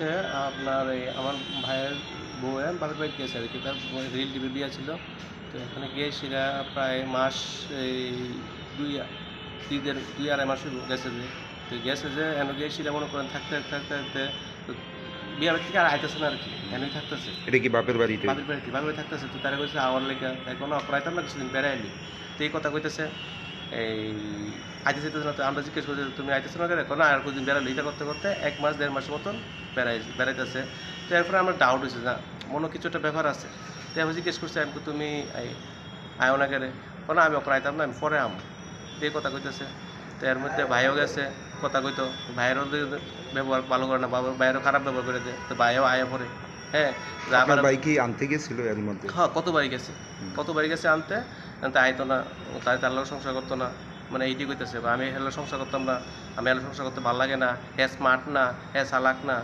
হচ্ছে আপনার এই আমার ভাইয়ের বউয়ের বাপের বাড়িতে গেছে আর কি। তার রিল টিভি বিয়ে ছিল তো এখানে গিয়ে সেটা প্রায় মাস এই দুই দুই দেড় দুই আড়াই মাস গেছে যে। তো গেছে যে এনে গিয়ে সেটা মনে করেন থাকতে থাকতে থাকতে বিয়ে বাড়ি থেকে আর আইতেছে না আর কি। এনেই থাকতেছে। এটা কি বাপের বাড়িতে? বাপের বাড়িতে বাপের বাড়ি থাকতেছে। তো তারা কইছে আওয়ার লেগে এখন অপরাইতাম না কিছুদিন বেড়াই এলি তো এই কথা কইতেছে এই আইতে যেতেছে না তো আমরা জিজ্ঞেস করছি তুমি আইতেছো না কেন? কোনো আর কিছুদিন বেড়ালো এটা করতে করতে এক মাস দেড় মাসের মতন বেড়াই বেড়াইতেছে। তো এরপরে আমার ডাউট হয়েছে না মনে কিছু একটা ব্যাপার আছে। তো আমি জিজ্ঞেস করছি আমি তুমি আয়ো না কেন? কোনো আমি ওখানে আইতাম না আমি পরে আম। তো এই কথা কইতেছে। তো এর মধ্যে ভাইও গেছে কথা কইতো। ভাইয়েরও ব্যবহার ভালো করে না বাবার ভাইয়েরও খারাপ ব্যবহার করে দেয় তো ভাইও আয়া পরে। হ্যাঁ আমার- ভাই কি আনতে গেছিল এর মধ্যে? হ্যাঁ কতবারই গেছে? হুম। কতবারই গেছে আনতে? আনতে আইতো না তাই তার লোক সংসার করতো না। মানে এইটি করতেছে বা আমি হেলো সংসার করতাম না, আমি হেলো সংসার করতে ভালো লাগে না হ্যাঁ স্মার্ট না হ্যাঁ চালাক না।